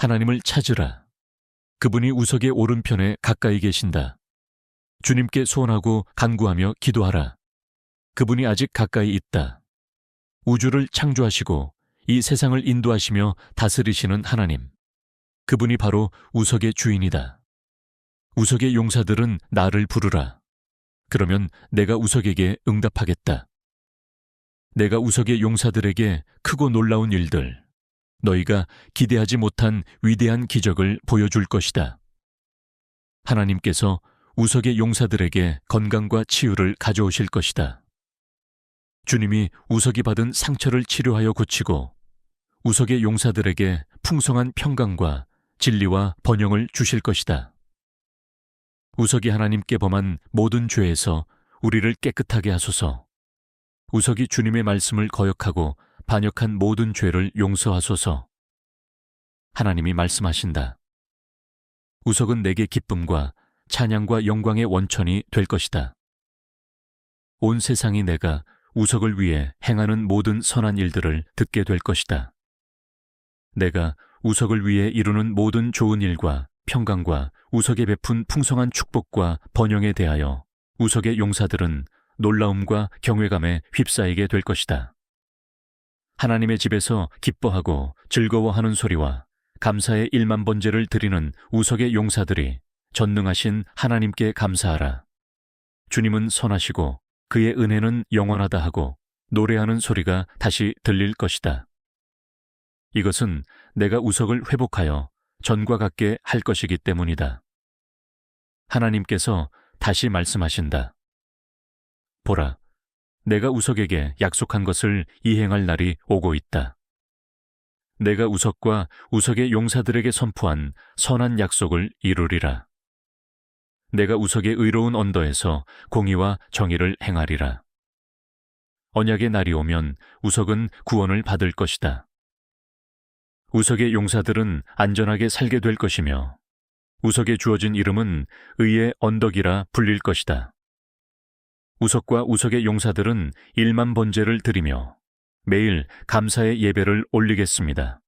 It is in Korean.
하나님을 찾으라. 그분이 우석의 오른편에 가까이 계신다. 주님께 소원하고 간구하며 기도하라. 그분이 아직 가까이 있다. 우주를 창조하시고 이 세상을 인도하시며 다스리시는 하나님. 그분이 바로 우석의 주인이다. 우석의 용사들은 나를 부르라. 그러면 내가 우석에게 응답하겠다. 내가 우석의 용사들에게 크고 놀라운 일들, 너희가 기대하지 못한 위대한 기적을 보여줄 것이다. 하나님께서 우석의 용사들에게 건강과 치유를 가져오실 것이다. 주님이 우석이 받은 상처를 치료하여 고치고 우석의 용사들에게 풍성한 평강과 진리와 번영을 주실 것이다. 우석이 하나님께 범한 모든 죄에서 우리를 깨끗하게 하소서. 우석이 주님의 말씀을 거역하고 반역한 모든 죄를 용서하소서. 하나님이 말씀하신다. 우석은 내게 기쁨과 찬양과 영광의 원천이 될 것이다. 온 세상이 내가 우석을 위해 행하는 모든 선한 일들을 듣게 될 것이다. 내가 우석을 위해 이루는 모든 좋은 일과 평강과 우석에 베푼 풍성한 축복과 번영에 대하여 우석의 용사들은 놀라움과 경외감에 휩싸이게 될 것이다. 하나님의 집에서 기뻐하고 즐거워하는 소리와 감사의 일만 번제를 드리는 우석의 용사들이 전능하신 하나님께 감사하라. 주님은 선하시고 그의 은혜는 영원하다 하고 노래하는 소리가 다시 들릴 것이다. 이것은 내가 우석을 회복하여 전과 같게 할 것이기 때문이다. 하나님께서 다시 말씀하신다. 보라, 내가 우석에게 약속한 것을 이행할 날이 오고 있다. 내가 우석과 우석의 용사들에게 선포한 선한 약속을 이루리라. 내가 우석의 의로운 언더에서 공의와 정의를 행하리라. 언약의 날이 오면 우석은 구원을 받을 것이다. 우석의 용사들은 안전하게 살게 될 것이며 우석에 주어진 이름은 의의 언덕이라 불릴 것이다. 우석과 우석의 용사들은 일만 번제를 드리며 매일 감사의 예배를 올리겠습니다.